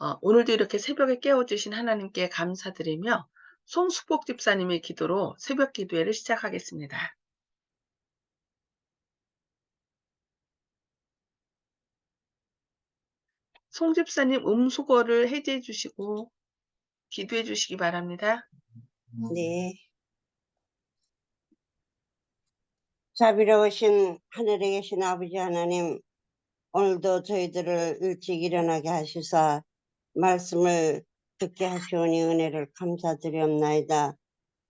어, 오늘도 이렇게 새벽에 깨워주신 하나님께 감사드리며 송수복 집사님의 기도로 새벽 기도회를 시작하겠습니다. 송 집사님 음수거를 해제해 주시고 기도해 주시기 바랍니다. 네. 자비로우신 하늘에 계신 아버지 하나님, 오늘도 저희들을 일찍 일어나게 하시사 말씀을 듣게 하시오니 은혜를 감사드리옵나이다.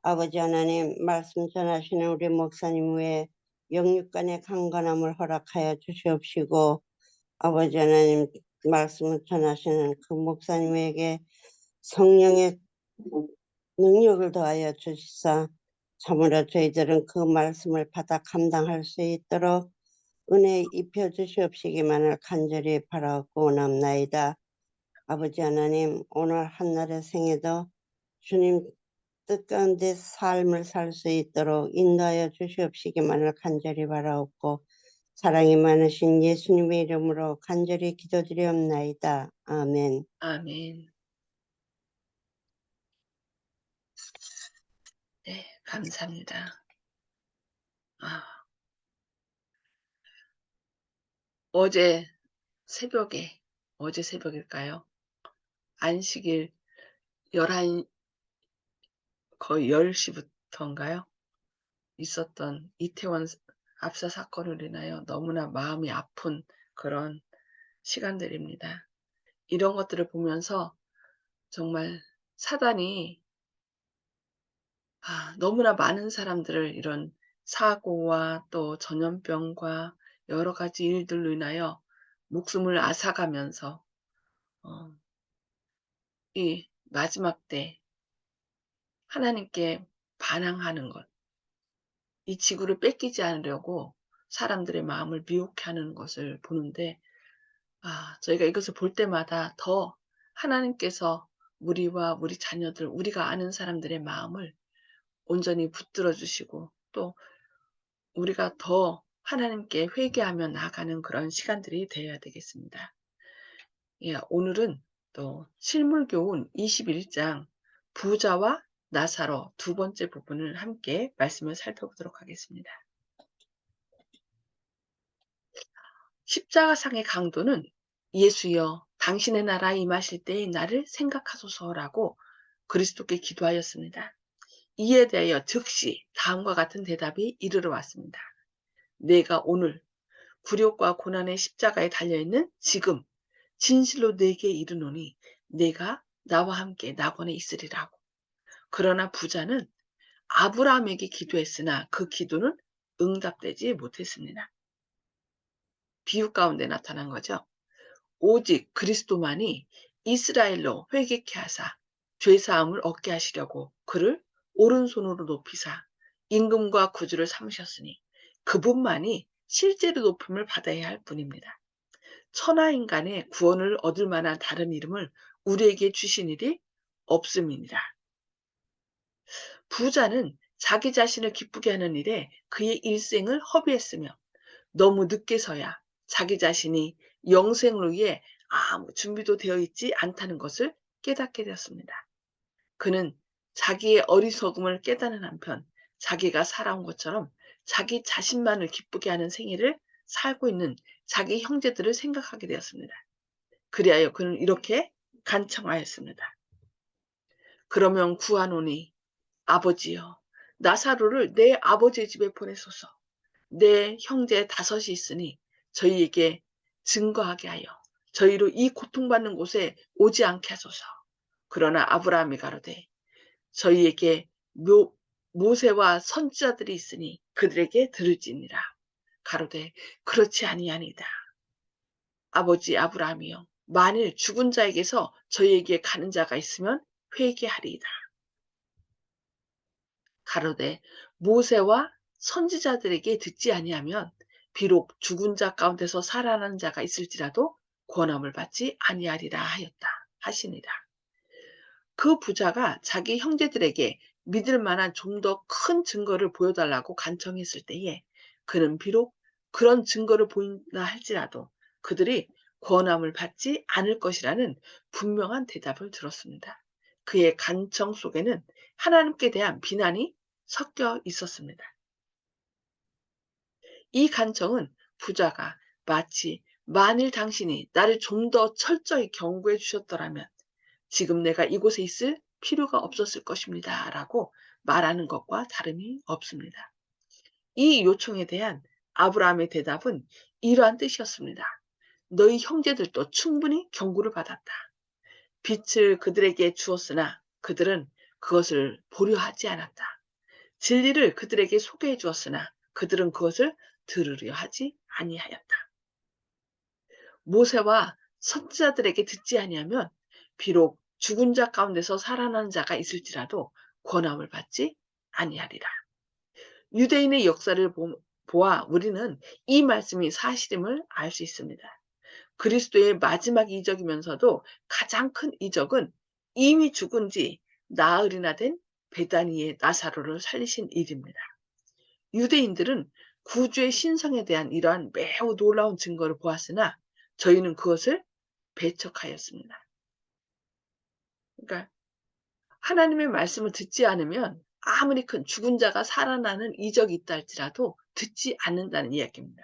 아버지 하나님, 말씀 전하시는 우리 목사님 외에 영육간의 강건함을 허락하여 주시옵시고, 아버지 하나님, 말씀을 전하시는 그 목사님에게 성령의 능력을 더하여 주시사 참으로 저희들은 그 말씀을 받아 감당할 수 있도록 은혜 입혀 주시옵시기만을 간절히 바라고 원합나이다. 아버지 하나님 오늘 한날의 생에도 주님 뜻 가운데 삶을 살 수 있도록 인도하여 주시옵시기만을 간절히 바라옵고 사랑이 많으신 예수님의 이름으로 간절히 기도드리옵나이다. 아멘. 아멘. 네, 감사합니다. 아, 어제 새벽에, 어제 새벽일까요? 안식일 11, 거의 10시부터인가요? 있었던 이태원 압사 사건으로 인하여 너무나 마음이 아픈 그런 시간들입니다. 이런 것들을 보면서 정말 사단이 아, 너무나 많은 사람들을 이런 사고와 또 전염병과 여러 가지 일들로 인하여 목숨을 앗아가면서 어, 이 마지막 때 하나님께 반항하는 것, 이 지구를 뺏기지 않으려고 사람들의 마음을 미혹해 하는 것을 보는데 아, 저희가 이것을 볼 때마다 더 하나님께서 우리와 우리 자녀들, 우리가 아는 사람들의 마음을 온전히 붙들어 주시고 또 우리가 더 하나님께 회개하며 나아가는 그런 시간들이 되어야 되겠습니다. 예, 오늘은 또 실물교훈 21장 부자와 나사로 두 번째 부분을 함께 말씀을 살펴보도록 하겠습니다. 십자가상의 강도는 예수여 당신의 나라 임하실 때에 나를 생각하소서라고 그리스도께 기도하였습니다. 이에 대하여 즉시 다음과 같은 대답이 이르러 왔습니다. 내가 오늘 굴욕과 고난의 십자가에 달려있는 지금 진실로 내게 이르노니 내가 나와 함께 낙원에 있으리라고. 그러나 부자는 아브라함에게 기도했으나 그 기도는 응답되지 못했습니다. 비유 가운데 나타난 거죠. 오직 그리스도만이 이스라엘로 회개케 하사 죄사함을 얻게 하시려고 그를 오른손으로 높이사 임금과 구주를 삼으셨으니 그분만이 실제로 높임을 받아야 할 뿐입니다. 천하인간의 구원을 얻을 만한 다른 이름을 우리에게 주신 일이 없음입니다. 부자는 자기 자신을 기쁘게 하는 일에 그의 일생을 허비했으며 너무 늦게서야 자기 자신이 영생을 위해 아무 준비도 되어 있지 않다는 것을 깨닫게 되었습니다. 그는 자기의 어리석음을 깨닫는 한편 자기가 살아온 것처럼 자기 자신만을 기쁘게 하는 생애를 살고 있는 자기 형제들을 생각하게 되었습니다. 그리하여 그는 이렇게 간청하였습니다. 그러면 구하노니 아버지여 나사로를 내 아버지의 집에 보내소서 내 형제 다섯이 있으니 저희에게 증거하게 하여 저희로 이 고통받는 곳에 오지 않게 하소서. 그러나 아브라함이 가로되 저희에게 모, 모세와 선지자들이 있으니 그들에게 들을지니라. 가로되 그렇지 아니하니다. 아버지 아브라함이여 만일 죽은 자에게서 저희에게 가는 자가 있으면 회개하리이다. 가로되 모세와 선지자들에게 듣지 아니하면 비록 죽은 자 가운데서 살아난 자가 있을지라도 권함을 받지 아니하리라 하였다 하시니라. 그 부자가 자기 형제들에게 믿을 만한 좀 더 큰 증거를 보여달라고 간청했을 때에 그는 비록 그런 증거를 보인다 할지라도 그들이 권함을 받지 않을 것이라는 분명한 대답을 들었습니다. 그의 간청 속에는 하나님께 대한 비난이 섞여 있었습니다. 이 간청은 부자가 마치 만일 당신이 나를 좀 더 철저히 경고해 주셨더라면 지금 내가 이곳에 있을 필요가 없었을 것입니다. 라고 말하는 것과 다름이 없습니다. 이 요청에 대한 아브라함의 대답은 이러한 뜻이었습니다. 너희 형제들도 충분히 경고를 받았다. 빛을 그들에게 주었으나 그들은 그것을 보려 하지 않았다. 진리를 그들에게 소개해 주었으나 그들은 그것을 들으려 하지 아니하였다. 모세와 선지자들에게 듣지 아니하면 비록 죽은 자 가운데서 살아난 자가 있을지라도 권함을 받지 아니하리라. 유대인의 역사를 보, 보아 우리는 이 말씀이 사실임을 알 수 있습니다. 그리스도의 마지막 이적이면서도 가장 큰 이적은 이미 죽은 지 나흘이나 된 베다니의 나사로를 살리신 일입니다. 유대인들은 구주의 신성에 대한 이러한 매우 놀라운 증거를 보았으나 저희는 그것을 배척하였습니다. 그러니까 하나님의 말씀을 듣지 않으면 아무리 큰 죽은 자가 살아나는 이적이 있다 할지라도 듣지 않는다는 이야기입니다.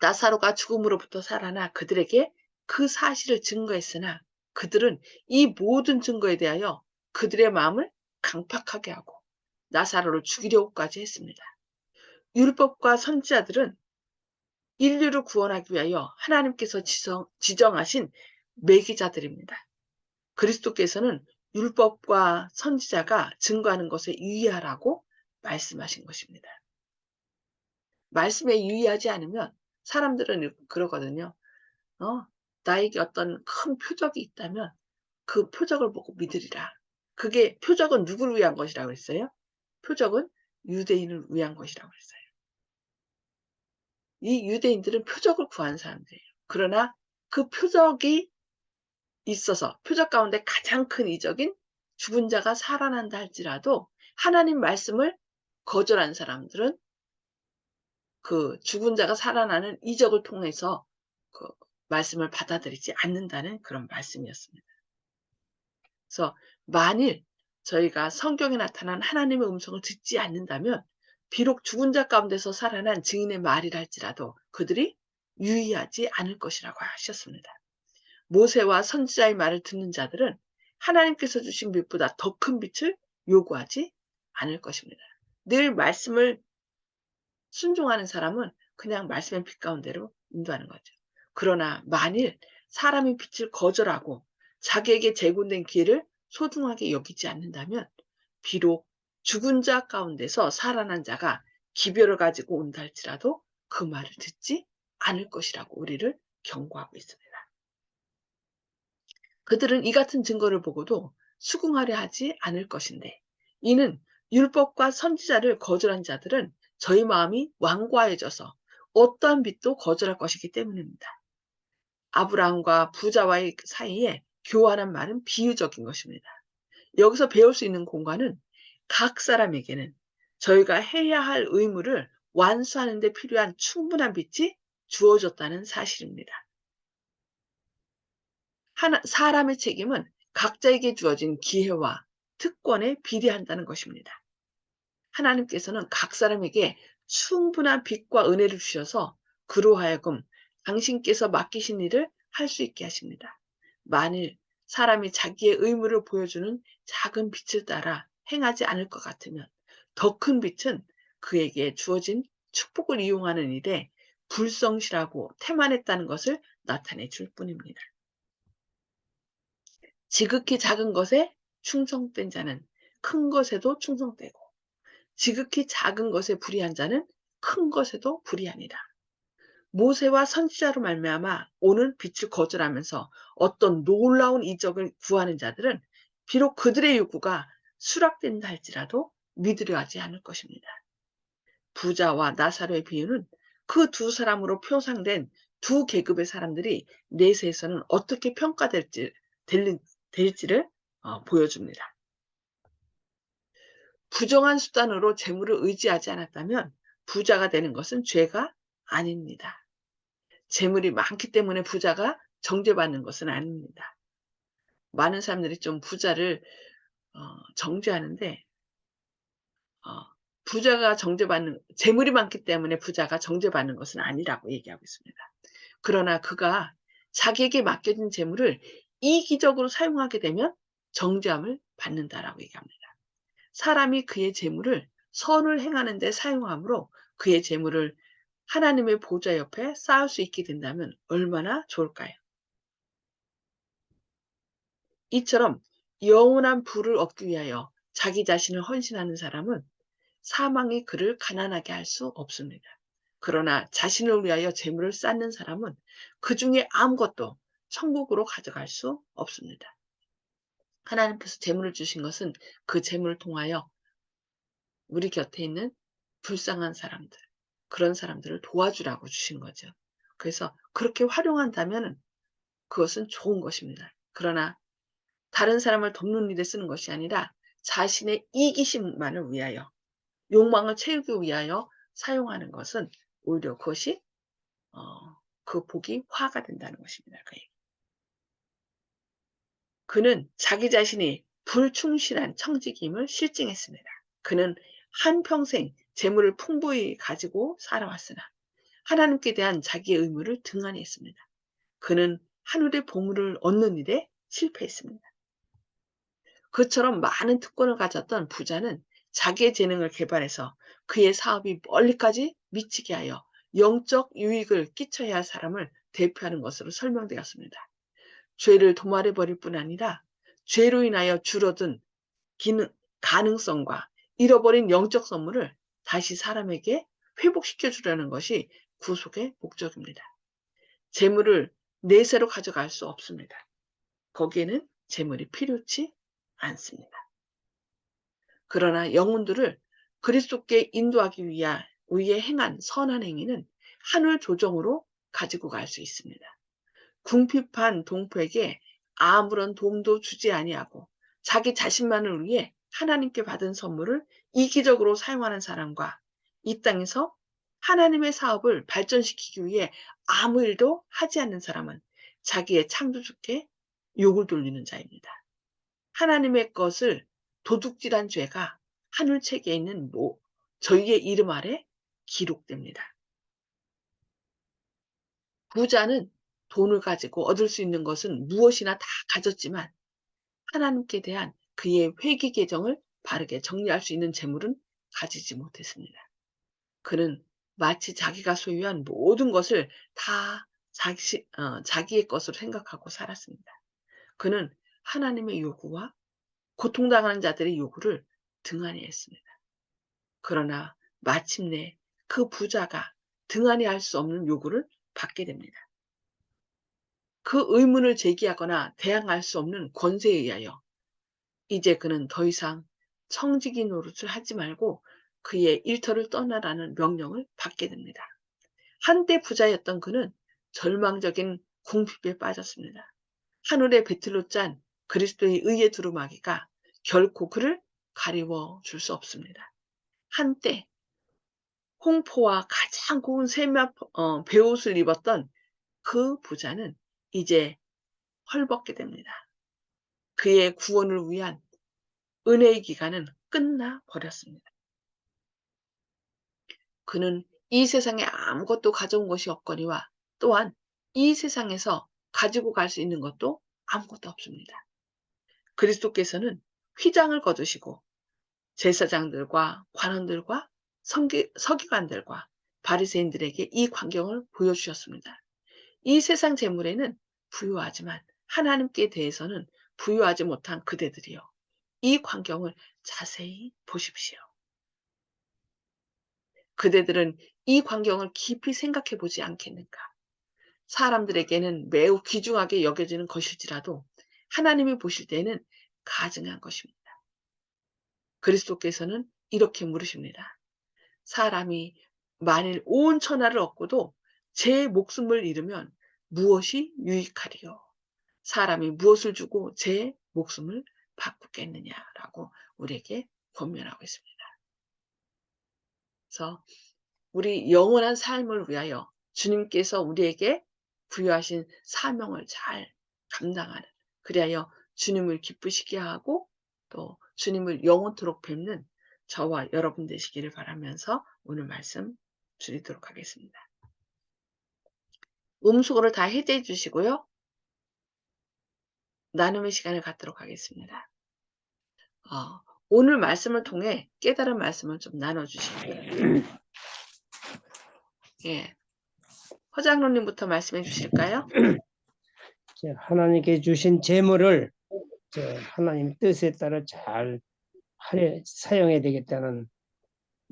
나사로가 죽음으로부터 살아나 그들에게 그 사실을 증거했으나 그들은 이 모든 증거에 대하여 그들의 마음을 강팍하게 하고 나사로를 죽이려고까지 했습니다. 율법과 선지자들은 인류를 구원하기 위하여 하나님께서 지정, 지정하신 매기자들입니다. 그리스도께서는 율법과 선지자가 증거하는 것에 유의하라고 말씀하신 것입니다. 말씀에 유의하지 않으면 사람들은 그러거든요. 어, 나에게 어떤 큰 표적이 있다면 그 표적을 보고 믿으리라. 그게 표적은 누구를 위한 것이라고 했어요? 표적은 유대인을 위한 것이라고 했어요. 이 유대인들은 표적을 구한 사람들이에요. 그러나 그 표적이 있어서 표적 가운데 가장 큰 이적인 죽은 자가 살아난다 할지라도 하나님 말씀을 거절한 사람들은 그 죽은 자가 살아나는 이적을 통해서 그 말씀을 받아들이지 않는다는 그런 말씀이었습니다. 그래서 만일 저희가 성경에 나타난 하나님의 음성을 듣지 않는다면 비록 죽은 자 가운데서 살아난 증인의 말이라 할지라도 그들이 유의하지 않을 것이라고 하셨습니다. 모세와 선지자의 말을 듣는 자들은 하나님께서 주신 빛보다 더 큰 빛을 요구하지 않을 것입니다. 늘 말씀을 순종하는 사람은 그냥 말씀의 빛 가운데로 인도하는 거죠. 그러나 만일 사람이 빛을 거절하고 자기에게 제공된 기회를 소중하게 여기지 않는다면 비록 죽은 자 가운데서 살아난 자가 기별을 가지고 온다 할지라도 그 말을 듣지 않을 것이라고 우리를 경고하고 있습니다. 그들은 이 같은 증거를 보고도 수긍하려 하지 않을 것인데 이는 율법과 선지자를 거절한 자들은 저희 마음이 완고하여져서 어떠한 빛도 거절할 것이기 때문입니다. 아브라함과 부자와의 사이에 교환한 말은 비유적인 것입니다. 여기서 배울 수 있는 공간은 각 사람에게는 저희가 해야 할 의무를 완수하는 데 필요한 충분한 빛이 주어졌다는 사실입니다. 하나, 사람의 책임은 각자에게 주어진 기회와 특권에 비례한다는 것입니다. 하나님께서는 각 사람에게 충분한 빛과 은혜를 주셔서 그로 하여금 당신께서 맡기신 일을 할 수 있게 하십니다. 만일 사람이 자기의 의무를 보여주는 작은 빛을 따라 행하지 않을 것 같으면 더 큰 빛은 그에게 주어진 축복을 이용하는 일에 불성실하고 태만했다는 것을 나타내 줄 뿐입니다. 지극히 작은 것에 충성된 자는 큰 것에도 충성되고 지극히 작은 것에 불의한 자는 큰 것에도 불의하니라. 모세와 선지자로 말미암아 오는 빛을 거절하면서 어떤 놀라운 이적을 구하는 자들은 비록 그들의 요구가 수락된다 할지라도 믿으려 하지 않을 것입니다. 부자와 나사로의 비유는 그 두 사람으로 표상된 두 계급의 사람들이 내세에서는 어떻게 평가될지 될지를 어, 보여줍니다. 부정한 수단으로 재물을 의지하지 않았다면 부자가 되는 것은 죄가 아닙니다. 재물이 많기 때문에 부자가 정죄받는 것은 아닙니다. 많은 사람들이 좀 부자를 어 정죄하는데 어 부자가 정죄받는 재물이 많기 때문에 부자가 정죄받는 것은 아니라고 얘기하고 있습니다. 그러나 그가 자기에게 맡겨진 재물을 이기적으로 사용하게 되면 정죄함을 받는다라고 얘기합니다. 사람이 그의 재물을 선을 행하는 데 사용함으로 그의 재물을 하나님의 보좌 옆에 쌓을 수 있게 된다면 얼마나 좋을까요? 이처럼 영원한 부를 얻기 위하여 자기 자신을 헌신하는 사람은 사망이 그를 가난하게 할 수 없습니다. 그러나 자신을 위하여 재물을 쌓는 사람은 그 중에 아무것도 천국으로 가져갈 수 없습니다. 하나님께서 재물을 주신 것은 그 재물을 통하여 우리 곁에 있는 불쌍한 사람들, 그런 사람들을 도와주라고 주신 거죠. 그래서 그렇게 활용한다면 그것은 좋은 것입니다. 그러나 다른 사람을 돕는 일에 쓰는 것이 아니라 자신의 이기심만을 위하여 욕망을 채우기 위하여 사용하는 것은 오히려 그것이 어, 그 복이 화가 된다는 것입니다. 그 얘기. 그는 자기 자신이 불충실한 청직임을 실증했습니다. 그는 한평생 재물을 풍부히 가지고 살아왔으나 하나님께 대한 자기의 의무를 등한히 했습니다. 그는 하늘의 보물을 얻는 일에 실패했습니다. 그처럼 많은 특권을 가졌던 부자는 자기의 재능을 개발해서 그의 사업이 멀리까지 미치게 하여 영적 유익을 끼쳐야 할 사람을 대표하는 것으로 설명되었습니다. 죄를 도말해 버릴 뿐 아니라 죄로 인하여 줄어든 기능, 가능성과 잃어버린 영적 선물을 다시 사람에게 회복시켜 주려는 것이 구속의 목적입니다. 재물을 내세로 가져갈 수 없습니다. 거기에는 재물이 필요치 않습니다. 그러나 영혼들을 그리스도께 인도하기 위해 행한 선한 행위는 하늘 조정으로 가지고 갈 수 있습니다. 궁핍한 동포에게 아무런 도움도 주지 아니하고 자기 자신만을 위해 하나님께 받은 선물을 이기적으로 사용하는 사람과 이 땅에서 하나님의 사업을 발전시키기 위해 아무 일도 하지 않는 사람은 자기의 창조주께 욕을 돌리는 자입니다. 하나님의 것을 도둑질한 죄가 하늘책에 있는 뭐 저희의 이름 아래 기록됩니다. 부자는 돈을 가지고 얻을 수 있는 것은 무엇이나 다 가졌지만 하나님께 대한 그의 회개 계정을 바르게 정리할 수 있는 재물은 가지지 못했습니다. 그는 마치 자기가 소유한 모든 것을 다 자기, 어, 자기의 것으로 생각하고 살았습니다. 그는 하나님의 요구와 고통당하는 자들의 요구를 등한히 했습니다. 그러나 마침내 그 부자가 등한히 할 수 없는 요구를 받게 됩니다. 그 의문을 제기하거나 대항할 수 없는 권세에 의하여 이제 그는 더 이상 청지기 노릇을 하지 말고 그의 일터를 떠나라는 명령을 받게 됩니다. 한때 부자였던 그는 절망적인 궁핍에 빠졌습니다. 하늘의 배틀로 짠 그리스도의 의의 두루마기가 결코 그를 가리워 줄 수 없습니다. 한때 홍포와 가장 고운 세마 어, 베옷을 입었던 그 부자는 이제 헐벗게 됩니다. 그의 구원을 위한 은혜의 기간은 끝나 버렸습니다. 그는 이 세상에 아무것도 가져온 것이 없거니와 또한 이 세상에서 가지고 갈 수 있는 것도 아무것도 없습니다. 그리스도께서는 휘장을 거두시고 제사장들과 관원들과 성기, 서기관들과 바리새인들에게 이 광경을 보여주셨습니다. 이 세상 재물에는 부유하지만 하나님께 대해서는 부유하지 못한 그대들이요. 이 광경을 자세히 보십시오. 그대들은 이 광경을 깊이 생각해 보지 않겠는가? 사람들에게는 매우 귀중하게 여겨지는 것일지라도 하나님이 보실 때는 가증한 것입니다. 그리스도께서는 이렇게 물으십니다. 사람이 만일 온 천하를 얻고도 제 목숨을 잃으면 무엇이 유익하리요? 사람이 무엇을 주고 제 목숨을 바꾸겠느냐라고 우리에게 권면하고 있습니다. 그래서 우리 영원한 삶을 위하여 주님께서 우리에게 부여하신 사명을 잘 감당하는 그리하여 주님을 기쁘시게 하고 또 주님을 영원토록 뵙는 저와 여러분 되시기를 바라면서 오늘 말씀 줄이도록 하겠습니다. 음소거를 다 해제해 주시고요. 나눔의 시간을 갖도록 하겠습니다. 어, 오늘 말씀을 통해 깨달은 말씀을 좀 나눠주시고요. 예. 허장로님부터 말씀해 주실까요? 저 하나님께 주신 재물을 저 하나님 뜻에 따라 잘 사용해야 되겠다는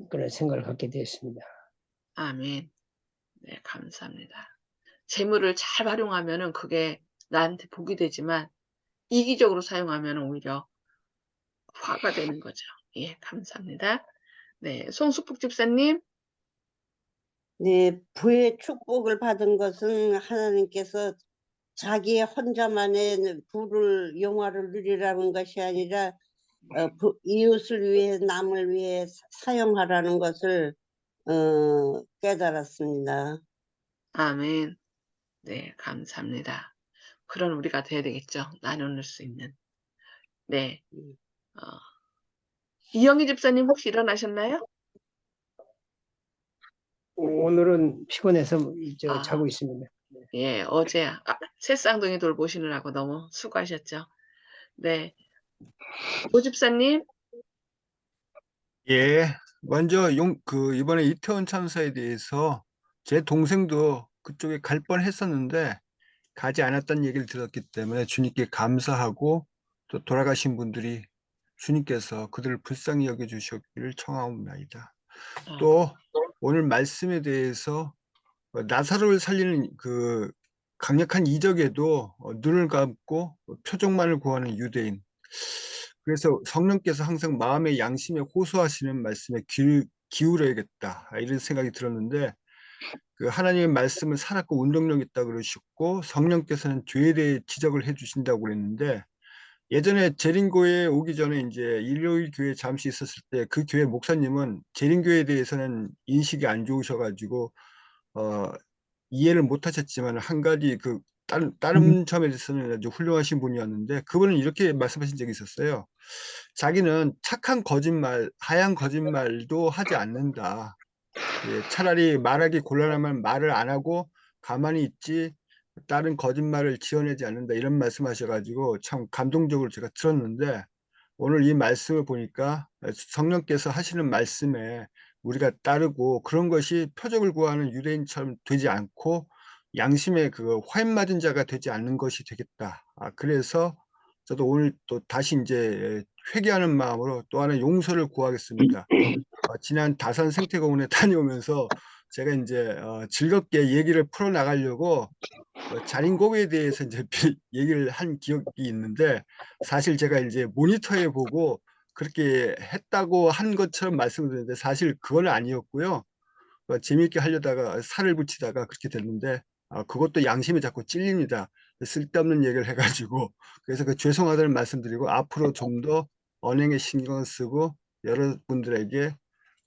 그런 생각을 갖게 되었습니다. 아멘. 네, 감사합니다. 재물을 잘 활용하면은 그게 나한테 복이 되지만 이기적으로 사용하면 오히려 화가 되는 거죠. 예, 감사합니다. 네, 송수풍 집사님. 네, 부의 축복을 받은 것은 하나님께서 자기 혼자만의 부를 영화를 누리라는 것이 아니라 어, 부- 이웃을 위해 남을 위해 사- 사용하라는 것을 어, 깨달았습니다. 아멘. 네, 감사합니다. 그런 우리가 돼야 되겠죠. 나눌 수 있는. 네. 어, 이영희 집사님 혹시 일어나셨나요? 오늘은 피곤해서 저 아. 자고 있습니다. 예, 어제 아, 새쌍둥이 돌보시느라고 너무 수고하셨죠. 네. 오 집사님. 예, 먼저 용, 그, 이번에 이태원 참사에 대해서 제 동생도 그쪽에 갈 뻔 했었는데 가지 않았다는 얘기를 들었기 때문에 주님께 감사하고 또 돌아가신 분들이 주님께서 그들을 불쌍히 여겨주셨기를 청하옵나이다. 어, 또 오늘 말씀에 대해서 어, 나사로를 살리는 그 강력한 이적에도 어, 눈을 감고 표정만을 구하는 유대인. 그래서 성령께서 항상 마음의 양심에 호소하시는 말씀에 귀, 기울여야겠다 아, 이런 생각이 들었는데 그 하나님의 말씀을 살았고 운동력 있다 그러셨고 성령께서는 죄에 대해 지적을 해주신다고 그랬는데 예전에 재림교회 오기 전에 이제 일요일 교회 잠시 있었을 때 그 교회 목사님은 재림교회에 대해서는 인식이 안 좋으셔가지고 어 이해를 못 하셨지만 한 가지 그 다른 다른 점에 대해서는 아주 훌륭하신 분이었는데 그분은 이렇게 말씀하신 적이 있었어요. 자기는 착한 거짓말, 하얀 거짓말도 하지 않는다. 예, 차라리 말하기 곤란하면 말을 안 하고 가만히 있지 다른 거짓말을 지어내지 않는다 이런 말씀하셔가지고 참 감동적으로 제가 들었는데 오늘 이 말씀을 보니까 성령께서 하시는 말씀에 우리가 따르고 그런 것이 표적을 구하는 유대인처럼 되지 않고 양심의 그 화인 맞은 자가 되지 않는 것이 되겠다. 아, 그래서 저도 오늘 또 다시 이제 회개하는 마음으로 또 하나 용서를 구하겠습니다. 어, 지난 다산 생태공원에 다녀오면서 제가 이제 어, 즐겁게 얘기를 풀어 나가려고 어, 자린고기에 대해서 이제 비- 얘기를 한 기억이 있는데 사실 제가 이제 모니터에 보고 그렇게 했다고 한 것처럼 말씀을 드렸는데 사실 그건 아니었고요. 어, 재미있게 하려다가 살을 붙이다가 그렇게 됐는데 아, 그것도 양심이 자꾸 찔립니다. 쓸데없는 얘기를 해가지고 그래서 그 죄송하다는 말씀드리고 앞으로 좀 더 언행에 신경을 쓰고 여러분들에게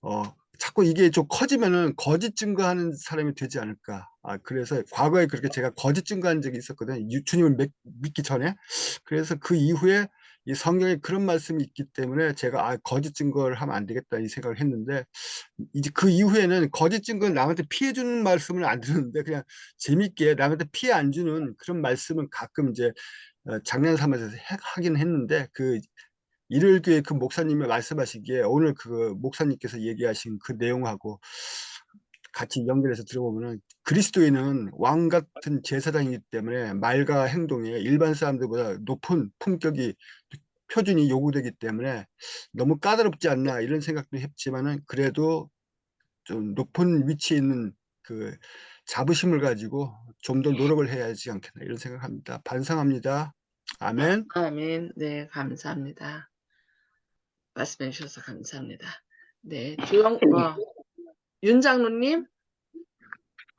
어, 자꾸 이게 좀 커지면은 거짓 증거하는 사람이 되지 않을까. 아, 그래서 과거에 그렇게 제가 거짓 증거한 적이 있었거든요. 유- 주님을 믿, 믿기 전에. 그래서 그 이후에 이 성경에 그런 말씀이 있기 때문에 제가 아, 거짓 증거를 하면 안 되겠다 이 생각을 했는데 이제 그 이후에는 거짓 증거는 남한테 피해 주는 말씀을 안 듣는데 그냥 재밌게 남한테 피해 안 주는 그런 말씀은 가끔 이제 어, 장난 삼아서 해- 하긴 했는데 그 일요일 교회 그 목사님이 말씀하시기에 오늘 그 목사님께서 얘기하신 그 내용하고 같이 연결해서 들어보면은 그리스도인은 왕 같은 제사장이기 때문에 말과 행동에 일반 사람들보다 높은 품격이 표준이 요구되기 때문에 너무 까다롭지 않나 이런 생각도 했지만은 그래도 좀 높은 위치에 있는 그 자부심을 가지고 좀 더 노력을 해야 하지 않겠나 이런 생각합니다. 반성합니다. 아멘. 아멘. 네, 감사합니다. 말씀해 주셔서 감사합니다. 네, 조영, 어, 윤 장로님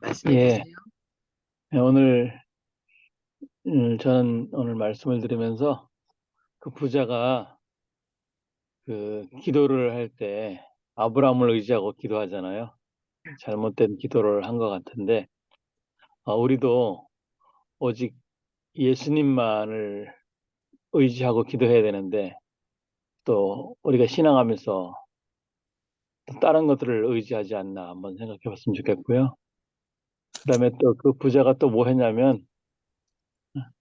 말씀해 예. 주세요. 네, 오늘 음, 저는 오늘 말씀을 들으면서 그 부자가 그 기도를 할 때 아브라함을 의지하고 기도하잖아요. 잘못된 기도를 한 것 같은데 아, 우리도 오직 예수님만을 의지하고 기도해야 되는데 또 우리가 신앙하면서 또 다른 것들을 의지하지 않나 한번 생각해 봤으면 좋겠고요. 그다음에 또 그 부자가 또 뭐 했냐면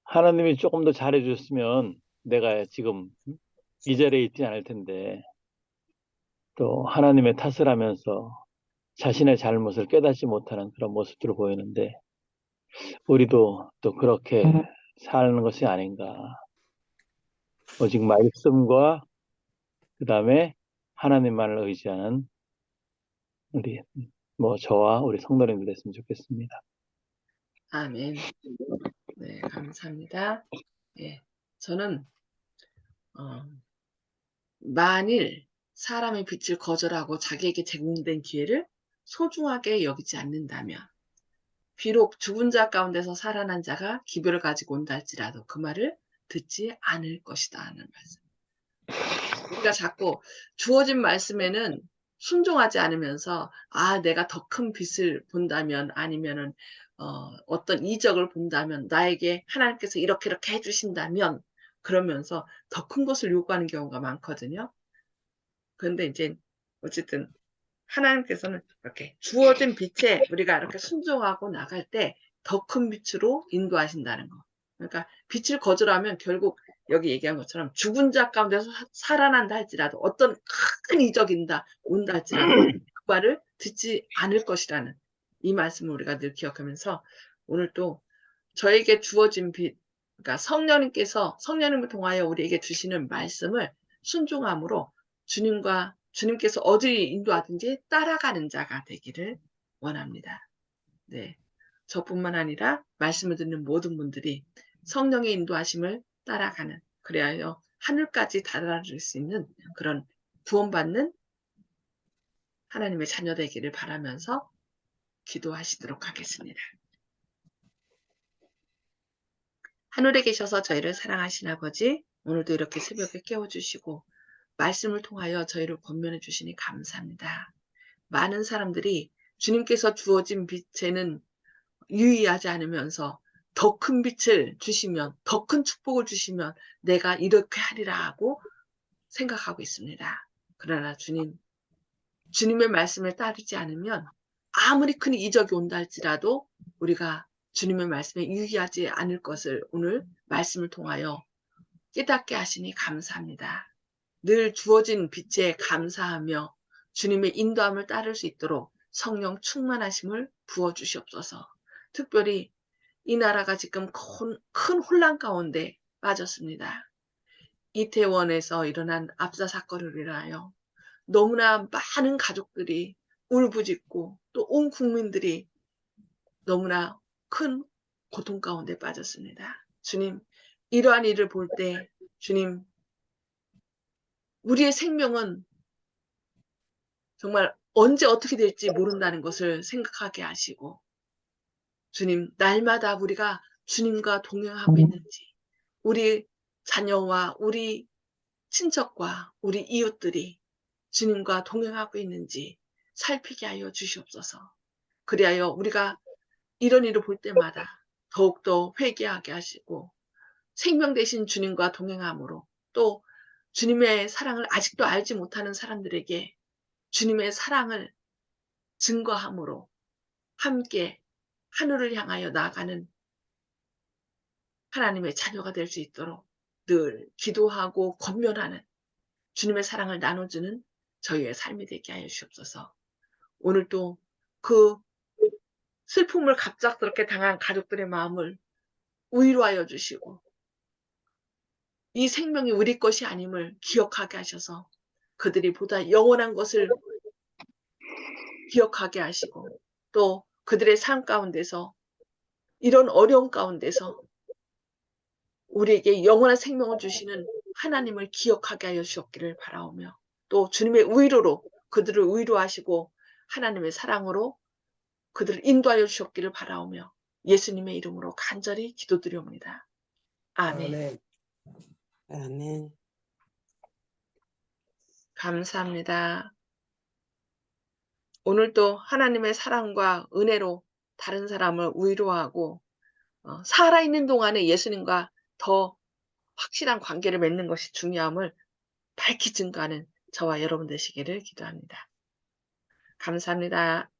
하나님이 조금 더 잘해 줬으면 내가 지금 이 자리에 있지 않을 텐데 또 하나님의 탓을 하면서 자신의 잘못을 깨닫지 못하는 그런 모습들을 보이는데 우리도 또 그렇게 사는 것이 아닌가. 오직 말씀과 그 다음에 하나님만을 의지하는 우리 뭐 저와 우리 성도님들 됐으면 좋겠습니다. 아멘. 네, 감사합니다. 예, 저는 어, 만일 사람의 빛을 거절하고 자기에게 제공된 기회를 소중하게 여기지 않는다면 비록 죽은 자 가운데서 살아난 자가 기별을 가지고 온다 할지라도 그 말을 듣지 않을 것이다 하는 말씀. 우리가 자꾸 주어진 말씀에는 순종하지 않으면서 아 내가 더 큰 빛을 본다면 아니면은 어, 어떤 이적을 본다면 나에게 하나님께서 이렇게 이렇게 해주신다면 그러면서 더 큰 것을 요구하는 경우가 많거든요. 그런데 이제 어쨌든 하나님께서는 이렇게 주어진 빛에 우리가 이렇게 순종하고 나갈 때 더 큰 빛으로 인도하신다는 거. 그러니까 빛을 거절하면 결국 여기 얘기한 것처럼 죽은 자 가운데서 사- 살아난다 할지라도 어떤 큰 이적인다 온다 할지라도 그 말을 듣지 않을 것이라는 이 말씀을 우리가 늘 기억하면서 오늘 또 저에게 주어진 빛, 그러니까 성령님께서 성령님을 통하여 우리에게 주시는 말씀을 순종함으로 주님과 주님께서 어디 인도하든지 따라가는 자가 되기를 원합니다. 네. 저뿐만 아니라 말씀을 듣는 모든 분들이 성령의 인도하심을 따라가는 그래야 하늘까지 달아날 수 있는 그런 구원받는 하나님의 자녀 되기를 바라면서 기도하시도록 하겠습니다. 하늘에 계셔서 저희를 사랑하신 아버지, 오늘도 이렇게 새벽에 깨워주시고 말씀을 통하여 저희를 권면해 주시니 감사합니다. 많은 사람들이 주님께서 주어진 빛에는 유의하지 않으면서 더 큰 빛을 주시면, 더 큰 축복을 주시면 내가 이렇게 하리라 하고 생각하고 있습니다. 그러나 주님, 주님의 말씀을 따르지 않으면 아무리 큰 이적이 온다 할지라도 우리가 주님의 말씀에 유의하지 않을 것을 오늘 말씀을 통하여 깨닫게 하시니 감사합니다. 늘 주어진 빛에 감사하며 주님의 인도함을 따를 수 있도록 성령 충만하심을 부어주시옵소서. 특별히 이 나라가 지금 큰, 큰 혼란 가운데 빠졌습니다. 이태원에서 일어난 압사 사건을 인하여 너무나 많은 가족들이 울부짖고 또 온 국민들이 너무나 큰 고통 가운데 빠졌습니다. 주님, 이러한 일을 볼 때 주님, 우리의 생명은 정말 언제 어떻게 될지 모른다는 것을 생각하게 하시고 주님, 날마다 우리가 주님과 동행하고 있는지 우리 자녀와 우리 친척과 우리 이웃들이 주님과 동행하고 있는지 살피게 하여 주시옵소서. 그리하여 우리가 이런 일을 볼 때마다 더욱더 회개하게 하시고 생명 대신 주님과 동행함으로 또 주님의 사랑을 아직도 알지 못하는 사람들에게 주님의 사랑을 증거함으로 함께 하늘을 향하여 나아가는 하나님의 자녀가 될 수 있도록 늘 기도하고 권면하는 주님의 사랑을 나눠주는 저희의 삶이 되게 하여 주옵소서. 오늘도 그 슬픔을 갑작스럽게 당한 가족들의 마음을 위로하여 주시고 이 생명이 우리 것이 아님을 기억하게 하셔서 그들이 보다 영원한 것을 기억하게 하시고 또 그들의 삶 가운데서 이런 어려움 가운데서 우리에게 영원한 생명을 주시는 하나님을 기억하게 하여 주옵기를 바라오며 또 주님의 위로로 그들을 위로하시고 하나님의 사랑으로 그들을 인도하여 주옵기를 바라오며 예수님의 이름으로 간절히 기도드리옵니다. 아멘. 아멘. 아멘. 감사합니다. 오늘도 하나님의 사랑과 은혜로 다른 사람을 위로하고 어, 살아있는 동안에 예수님과 더 확실한 관계를 맺는 것이 중요함을 밝히 증거하는 저와 여러분 되시기를 기도합니다. 감사합니다.